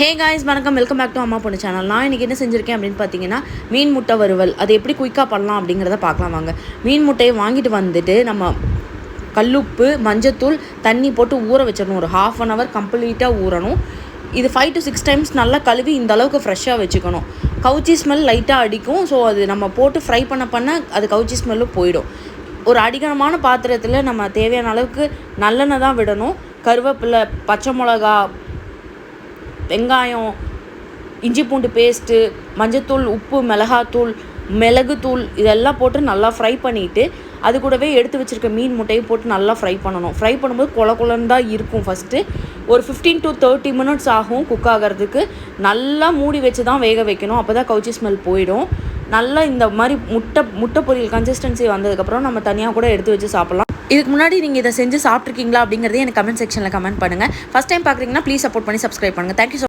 ஹே guys வணக்கம். Welcome back to அம்மா பொண்ணு சேனல் நான் இன்றைக்கி என்ன செஞ்சுருக்கேன் அப்படின்னு பார்த்தீங்கன்னா மீன் முட்டை வறுவல். அது எப்படி குயிக்காக பண்ணலாம் அப்படிங்கிறத பார்க்கலாம் வாங்க. மீன் முட்டையை வாங்கிட்டு வந்துட்டு நம்ம கல்லுப்பு மஞ்சத்தூள் தண்ணி போட்டு ஊற வச்சிடணும். ஒரு ஹாஃப் அன் ஹவர் கம்ப்ளீட்டாக ஊறணும். இது ஃபைவ் டு சிக்ஸ் டைம்ஸ் நல்லா கழுவி இந்த அளவுக்கு ஃப்ரெஷ்ஷாக வச்சுக்கணும். கவுச்சி ஸ்மெல் லைட்டாக அடிக்கும். ஸோ அது நம்ம போட்டு ஃப்ரை பண்ண பண்ண அது கவுச்சி ஸ்மெல்லும் போயிடும். ஒரு அடிகனமான பாத்திரத்தில் நம்ம தேவையான அளவுக்கு நல்லெண்ணெய் தான் விடணும். கருவேப்பிலை பச்சை மிளகா வெங்காயம் இஞ்சி பூண்டு பேஸ்ட்டு மஞ்சத்தூள் உப்பு மிளகாத்தூள் மிளகுத்தூள் இதெல்லாம் போட்டு நல்லா ஃப்ரை பண்ணிவிட்டு அது கூடவே எடுத்து வச்சுருக்க மீன் முட்டையும் போட்டு நல்லா ஃப்ரை பண்ணணும். ஃப்ரை பண்ணும்போது கொல கொலன்னு தான் இருக்கும் ஃபஸ்ட்டு ஒரு ஃபிஃப்டீன் டு தேர்ட்டி மினிட்ஸ் ஆகும் குக் ஆகிறதுக்கு. நல்லா மூடி வச்சு தான் வேக வைக்கணும். அப்போ தான் கவுச்சி ஸ்மெல் போயிடும். நல்லா இந்த மாதிரி முட்டை முட்டை பொரியல் கன்சிஸ்டன்சி வந்ததுக்கப்புறம் நம்ம தனியாக கூட எடுத்து வச்சு சாப்பிட்லாம். இதுக்கு முன்னாடி நீங்கள் இதை செஞ்சு சாப்பிட்ருக்கீங்களா அப்படிங்கிறதே எனக்கு கமெண்ட் செக்ஷனில் கமெண்ட் பண்ணுங்கள் ஃபஸ்ட் டைம் பார்க்குறீங்கன்னா ப்ளீஸ் சப்போர்ட் பண்ணி சப்ஸ்கிரைப் பண்ணுங்கள் தேங்க்யூ